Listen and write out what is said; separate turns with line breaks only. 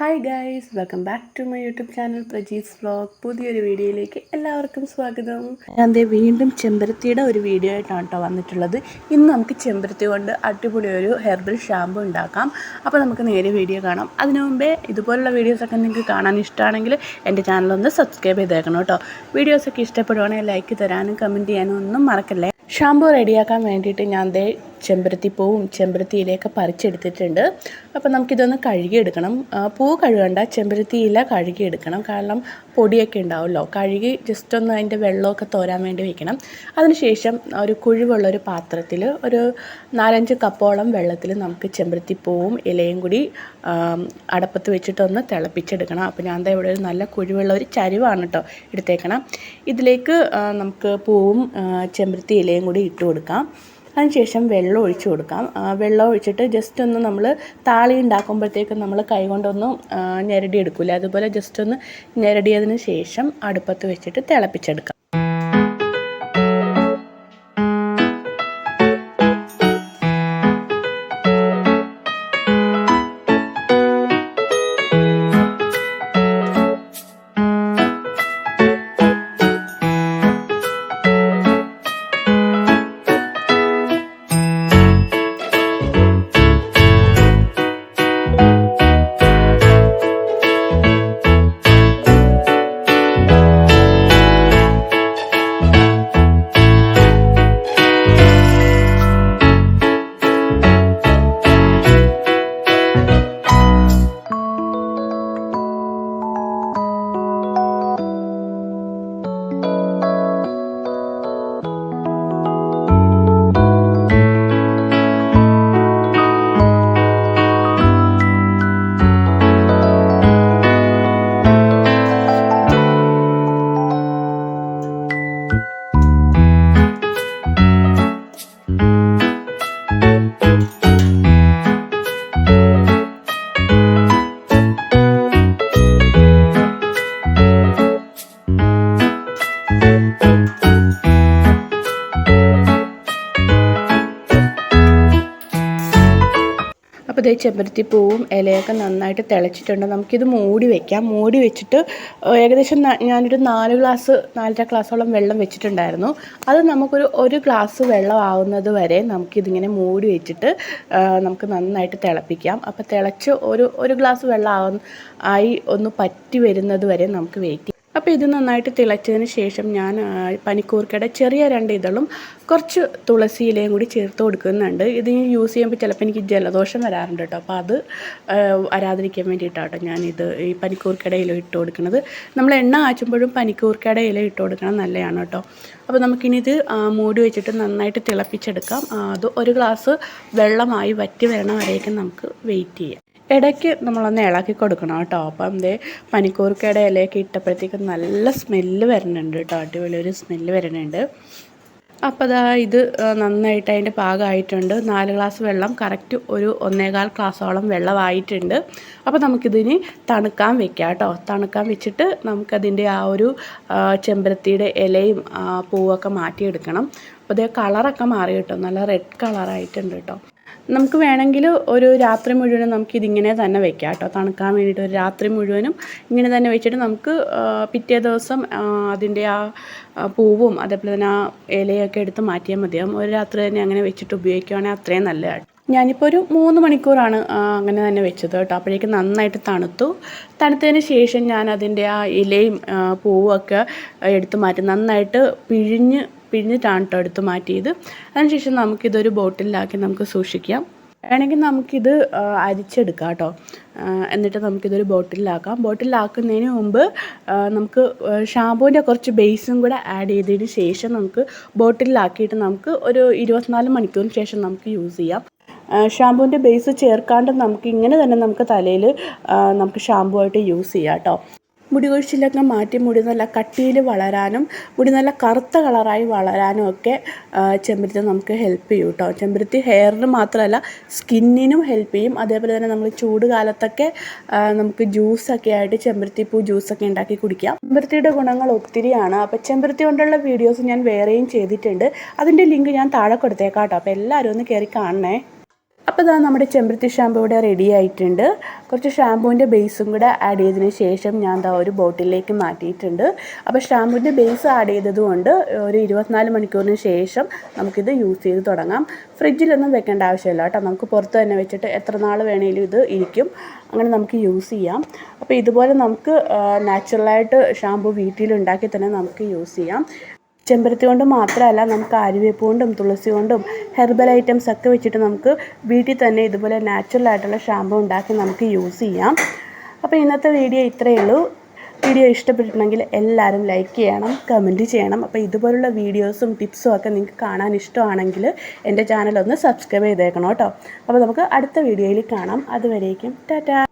Hi guys welcome back to my YouTube channel Prajees vlog പുതിയൊരു വീഡിയോയിലേക്ക് എല്ലാവർക്കും സ്വാഗതം. ഞാൻ വീണ്ടും ചെമ്പരത്തിയുടെ ഒരു വീഡിയോ ആയിട്ടാണ് കേട്ടോ വന്നിട്ടുള്ളത്. ഇന്ന് നമുക്ക് ചെമ്പരത്തി കൊണ്ട് അടിപൊളി ഒരു ഹെർബൽ ഷാമ്പു ഉണ്ടാക്കാം. അപ്പോൾ നമുക്ക് നേരെ വീഡിയോ കാണാം. അതിനു മുമ്പേ ഇതുപോലുള്ള വീഡിയോസൊക്കെ നിങ്ങൾക്ക് കാണാൻ ഇഷ്ടമാണെങ്കിൽ എന്റെ ചാനലൊന്ന് സബ്സ്ക്രൈബ് ചെയ്തേക്കണം കേട്ടോ. വീഡിയോസൊക്കെ ഇഷ്ടപ്പെടുവാണെങ്കിൽ ലൈക്ക് തരാനും കമന്റ് ചെയ്യാനും ഒന്നും മറക്കല്ലേ? ഷാമ്പു റെഡിയാക്കാൻ വേണ്ടിയിട്ട് ഞാൻ ദേ ചെമ്പരത്തിപ്പൂവും ചെമ്പരത്തി ഇലയൊക്കെ പറിച്ചെടുത്തിട്ടുണ്ട്. അപ്പോൾ നമുക്കിതൊന്ന് കഴുകിയെടുക്കണം. പൂ കഴുകണ്ട ചെമ്പരത്തി ഇല കഴുകിയെടുക്കണം. കാരണം പൊടിയൊക്കെ ഉണ്ടാവുമല്ലോ. കഴുകി ജസ്റ്റ് ഒന്ന് അതിന്റെ വെള്ളമൊക്കെ തോരാൻ വേണ്ടി വെക്കണം. അതിനുശേഷം ഒരു കുഴിവുള്ള ഒരു പാത്രത്തിൽ ഒരു നാലഞ്ച് കപ്പോളം വെള്ളത്തിൽ നമുക്ക് ചെമ്പരത്തിപ്പൂവും ഇലയും കൂടി അടപ്പത്ത് വെച്ചിട്ടൊന്ന് തിളപ്പിച്ചെടുക്കണം. അപ്പോൾ ഞാൻ എന്താ ഇവിടെ ഒരു നല്ല കുഴിവുള്ള ഒരു ചരിവാണ് കേട്ടോ എടുത്തേക്കണം. ഇതിലേക്ക് നമുക്ക് പൂവും ചെമ്പരത്തി ഇലയും കൂടി ഇട്ട് കൊടുക്കാം അതിനുശേഷം വെള്ളം ഒഴിച്ച് കൊടുക്കാം. വെള്ളം ഒഴിച്ചിട്ട് ജസ്റ്റ് ഒന്ന് നമ്മൾ താളി ഉണ്ടാക്കുമ്പോഴത്തേക്കും നമ്മൾ കൈ കൊണ്ടൊന്നും ഞെരടി എടുക്കില്ല അതുപോലെ ജസ്റ്റ് ഒന്ന് ഞെരടിയതിന് ശേഷം അടുപ്പത്ത് വെച്ചിട്ട് തിളപ്പിച്ചെടുക്കാം. അപ്പോൾ ഇതേ ചെമ്പരത്തിപ്പൂവും ഇലയൊക്കെ നന്നായിട്ട് തിളച്ചിട്ടുണ്ട്. നമുക്കിത് മൂടി വയ്ക്കാം മൂടി വെച്ചിട്ട് ഏകദേശം ഞാനൊരു നാല് ഗ്ലാസ് നാലര ഗ്ലാസോളം വെള്ളം വെച്ചിട്ടുണ്ടായിരുന്നു. അത് നമുക്കൊരു ഒരു ഗ്ലാസ് വെള്ളം ആവുന്നത് വരെ നമുക്കിതിങ്ങനെ മൂടി വെച്ചിട്ട് നമുക്ക് നന്നായിട്ട് തിളപ്പിക്കാം. അപ്പോൾ തിളച്ച് ഒരു ഒരു ഗ്ലാസ് വെള്ളം ആയി ഒന്ന് പറ്റി വരുന്നത് വരെ നമുക്ക് വെയിറ്റ് ചെയ്യാം. അപ്പോൾ ഇത് നന്നായിട്ട് തിളച്ചതിന് ശേഷം ഞാൻ പനിക്കൂർക്കയുടെ ചെറിയ രണ്ട് ഇതളും കുറച്ച് തുളസി ഇലയും കൂടി ചേർത്ത് കൊടുക്കുന്നുണ്ട്. ഇത് യൂസ് ചെയ്യുമ്പോൾ ചിലപ്പോൾ എനിക്ക് ജലദോഷം വരാറുണ്ട് കേട്ടോ. അപ്പോൾ അത് വരാതിരിക്കാൻ വേണ്ടിയിട്ടാണ് കേട്ടോ ഞാനിത് ഈ പനിക്കൂർക്കയുടെ ഇല ഇട്ട് കൊടുക്കുന്നത്. നമ്മൾ എണ്ണ കാച്ചുമ്പോഴും പനിക്കൂർക്കയുടെ ഇല ഇട്ട് കൊടുക്കണം നല്ലതാണ് കേട്ടോ. അപ്പോൾ നമുക്കിനിത് മൂടി വെച്ചിട്ട് നന്നായിട്ട് തിളപ്പിച്ചെടുക്കാം. അത് ഒരു ഗ്ലാസ് വെള്ളമായി വറ്റി വരണ വരേക്കും നമുക്ക് വെയിറ്റ് ചെയ്യാം. ഇടയ്ക്ക് നമ്മളൊന്ന് ഇളക്കി കൊടുക്കണം കേട്ടോ. അപ്പം ദേ പനിക്കൂർക്കയുടെ ഇലയൊക്കെ ഇട്ടപ്പോഴത്തേക്കും നല്ല സ്മെല്ല് വരുന്നുണ്ട് കേട്ടോ. അടിപൊളി ഒരു സ്മെല്ല് വരുന്നുണ്ട്. അപ്പോൾ അതാ ഇത് നന്നായിട്ട് അതിന്റെ പാകമായിട്ടുണ്ട്. നാല് ഗ്ലാസ് വെള്ളം കറക്റ്റ് ഒരു ഒന്നേകാൽ ഗ്ലാസോളം വെള്ളമായിട്ടുണ്ട്. അപ്പോൾ നമുക്കിതിന് തണുക്കാൻ വെക്കാം കേട്ടോ. തണുക്കാൻ വെച്ചിട്ട് നമുക്കതിന്റെ ആ ഒരു ചെമ്പരത്തിയുടെ ഇലയും പൂവൊക്കെ മാറ്റിയെടുക്കണം. അപ്പോൾ ഇതേ കളറൊക്കെ മാറി കിട്ടും. നല്ല റെഡ് കളറായിട്ടുണ്ട് കേട്ടോ. നമുക്ക് വേണമെങ്കിൽ ഒരു രാത്രി മുഴുവനും നമുക്ക് ഇതിങ്ങനെ തന്നെ വെക്കാം കേട്ടോ. തണുക്കാൻ വേണ്ടിയിട്ട് ഒരു രാത്രി മുഴുവനും ഇങ്ങനെ തന്നെ വെച്ചിട്ട് നമുക്ക് പിറ്റേ ദിവസം അതിന്റെ ആ പൂവും അതേപോലെ തന്നെ ആ ഇലയൊക്കെ എടുത്ത് മാറ്റിയാൽ മതിയാവും. ഒരു രാത്രി തന്നെ അങ്ങനെ വെച്ചിട്ട് ഉപയോഗിക്കുകയാണെങ്കിൽ അത്രയും നല്ലതാണ് ഞാനിപ്പോൾ ഒരു മൂന്ന് മണിക്കൂറാണ് അങ്ങനെ തന്നെ വെച്ചത് കേട്ടോ. അപ്പോഴേക്കും നന്നായിട്ട് തണുത്തു. തണുത്തതിന് ശേഷം ഞാൻ അതിന്റെ ആ ഇലയും പൂവും ഒക്കെ എടുത്ത് മാറ്റി നന്നായിട്ട് പിഴിഞ്ഞ് പിഴിഞ്ഞിട്ടാണ് കേട്ടോ എടുത്ത് മാറ്റിയത്. അതിനുശേഷം നമുക്കിതൊരു ബോട്ടിലാക്കി നമുക്ക് സൂക്ഷിക്കാം. വേണമെങ്കിൽ നമുക്കിത് അരിച്ചെടുക്കാം കേട്ടോ എന്നിട്ട് നമുക്കിതൊരു ബോട്ടിലാക്കാം. ബോട്ടിലാക്കുന്നതിന് മുമ്പ് നമുക്ക് ഷാമ്പൂവിന്റെ കുറച്ച് ബേസും കൂടെ ആഡ് ചെയ്തതിന് ശേഷം നമുക്ക് ബോട്ടിലാക്കിയിട്ട് നമുക്ക് ഒരു ഇരുപത്തിനാല് മണിക്കൂറിന് ശേഷം നമുക്ക് യൂസ് ചെയ്യാം. ഷാമ്പൂവിന്റെ ബേസ് ചേർക്കാണ്ട് നമുക്ക് ഇങ്ങനെ തന്നെ നമുക്ക് തലയിൽ നമുക്ക് ഷാമ്പൂ ആയിട്ട് യൂസ് ചെയ്യാം കേട്ടോ മുടി കൊഴിച്ചിലൊക്കെ മാറ്റി മുടി നല്ല കട്ടിയിൽ വളരാനും മുടി നല്ല കറുത്ത കളറായി വളരാനും ഒക്കെ ചെമ്പരത്തി നമുക്ക് ഹെൽപ്പ് ചെയ്യും കേട്ടോ. ചെമ്പരത്തി ഹെയറിന് മാത്രമല്ല സ്കിന്നിനും ഹെൽപ്പ് ചെയ്യും. അതേപോലെ തന്നെ നമ്മൾ ചൂട് കാലത്തൊക്കെ നമുക്ക് ജ്യൂസൊക്കെ ആയിട്ട് ചെമ്പരത്തിപ്പൂ ജ്യൂസൊക്കെ ഉണ്ടാക്കി കുടിക്കാം. ചെമ്പരത്തിയുടെ ഗുണങ്ങൾ ഒത്തിരിയാണ്. അപ്പോൾ ചെമ്പരത്തി കൊണ്ടുള്ള വീഡിയോസ് ഞാൻ വേറെയും ചെയ്തിട്ടുണ്ട്. അതിന്റെ ലിങ്ക് ഞാൻ താഴെ കൊടുത്തേക്കാം കേട്ടോ. അപ്പോൾ എല്ലാവരും ഒന്ന് കയറി കാണണേ. അപ്പോൾ ഇതാ നമ്മുടെ ചെമ്പരത്തി ഷാമ്പൂ ഇവിടെ റെഡി ആയിട്ടുണ്ട്. കുറച്ച് ഷാമ്പൂവിന്റെ ബേസും കൂടെ ആഡ് ചെയ്തതിന് ശേഷം ഞാൻ ദാ ഒരു ബോട്ടിലേക്ക് മാറ്റിയിട്ടുണ്ട്. അപ്പോൾ ഷാമ്പൂവിന്റെ ബേസ് ആഡ് ചെയ്തതുകൊണ്ട് ഒരു ഇരുപത്തിനാല് മണിക്കൂറിന് ശേഷം നമുക്കിത് യൂസ് ചെയ്ത് തുടങ്ങാം. ഫ്രിഡ്ജിലൊന്നും വെക്കേണ്ട ആവശ്യമില്ല കേട്ടോ. നമുക്ക് പുറത്ത് തന്നെ വെച്ചിട്ട് എത്ര നാൾ വേണമെങ്കിലും ഇത് ഇരിക്കും. അങ്ങനെ നമുക്ക് യൂസ് ചെയ്യാം. അപ്പോൾ ഇതുപോലെ നമുക്ക് നാച്ചുറലായിട്ട് ഷാമ്പൂ വീട്ടിലുണ്ടാക്കി തന്നെ നമുക്ക് യൂസ് ചെയ്യാം. ചെമ്പരത്തി കൊണ്ട് മാത്രമല്ല നമുക്ക് ആര്യവേപ്പ് കൊണ്ടും തുളസി കൊണ്ടും ഹെർബൽ ഐറ്റംസ് ഒക്കെ വെച്ചിട്ട് നമുക്ക് വീട്ടിൽ തന്നെ ഇതുപോലെ നാച്ചുറൽ ആയിട്ടുള്ള ഷാമ്പു ഉണ്ടാക്കി നമുക്ക് യൂസ് ചെയ്യാം. അപ്പോൾ ഇന്നത്തെ വീഡിയോ ഇത്രയേ ഉള്ളൂ. വീഡിയോ ഇഷ്ടപ്പെട്ടിട്ടുണ്ടെങ്കിൽ എല്ലാവരും ലൈക്ക് ചെയ്യണം കമന്റ് ചെയ്യണം. അപ്പോൾ ഇതുപോലുള്ള വീഡിയോസും ടിപ്സും ഒക്കെ നിങ്ങൾക്ക് കാണാൻ ഇഷ്ടമാണെങ്കിൽ എന്റെ ചാനൽ ഒന്ന് സബ്സ്ക്രൈബ് ചെയ്തേക്കണം കേട്ടോ. അപ്പോൾ നമുക്ക് അടുത്ത വീഡിയോയിൽ കാണാം. അതുവരേക്കും ടാറ്റാ.